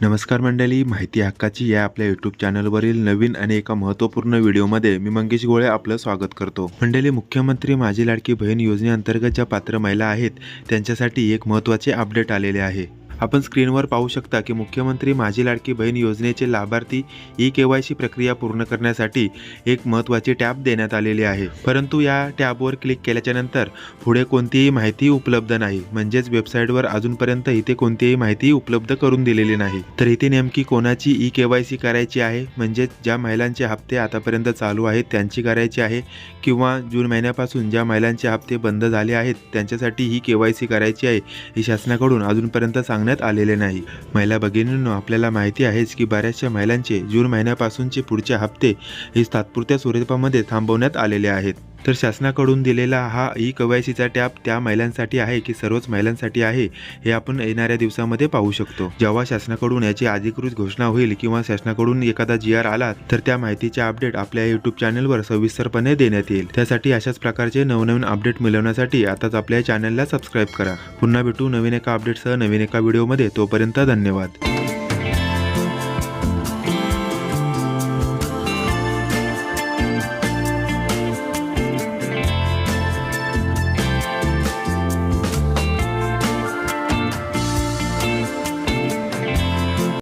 नमस्कार मंडळी माहिती हक्काची या आपल्या यूट्यूब चॅनलवरील नवीन आणि एका महत्त्वपूर्ण व्हिडिओमध्ये मी मंगेश गोळे आपलं स्वागत करतो. मंडळी मुख्यमंत्री माझी लाडकी बहीण योजनेअंतर्गत ज्या पात्र महिला आहेत त्यांच्यासाठी एक महत्त्वाचे अपडेट आलेले आहे. आपण स्क्रीनवर पाहू शकता की मुख्यमंत्री माझी लाडकी बहीण योजनेचे लाभार्थी ई के वाय सी प्रक्रिया पूर्ण करण्यासाठी एक महत्त्वाची टॅब देण्यात आलेली आहे. परंतु या टॅबवर क्लिक केल्याच्यानंतर पुढे कोणतीही माहिती उपलब्ध नाही. म्हणजेच वेबसाईटवर अजूनपर्यंत इथे कोणतीही माहिती उपलब्ध करून दिलेली नाही. तर इथे नेमकी कोणाची ई के वाय सी करायची आहे? म्हणजेच ज्या महिलांचे हप्ते आतापर्यंत चालू आहेत त्यांची करायची आहे? किंवा जून महिन्यापासून ज्या महिलांचे हप्ते बंद झाले आहेत त्यांच्यासाठी ही के वाय सी करायची आहे ही शासनाकडून अजूनपर्यंत सांगण्यात आलेले नाही. महिला भगिनींनो आपल्याला माहिती आहेच की बऱ्याचशा महिलांचे जून महिन्यापासूनचे पुढचे हप्ते हे तात्पुरत्या स्वरूपामध्ये थांबवण्यात आलेले आहेत. तर शासनाकडून दिलेला हा ई कवायसीचा टॅब त्या महिलांसाठी आहे की सर्वच महिलांसाठी आहे हे आपण येणाऱ्या दिवसामध्ये पाहू शकतो. जेव्हा शासनाकडून याची अधिकृत घोषणा होईल किंवा शासनाकडून एखादा जी आर आला तर त्या माहितीचे अपडेट आपल्या युट्यूब चॅनलवर सविस्तरपणे देण्यात येईल. त्यासाठी अशाच प्रकारचे नवनवीन अपडेट मिळवण्यासाठी आताच आपल्या चॅनलला सबस्क्राईब करा. पुन्हा भेटू नवीन एका अपडेटसह नवीन एका व्हिडिओमध्ये तोपर्यंत धन्यवाद.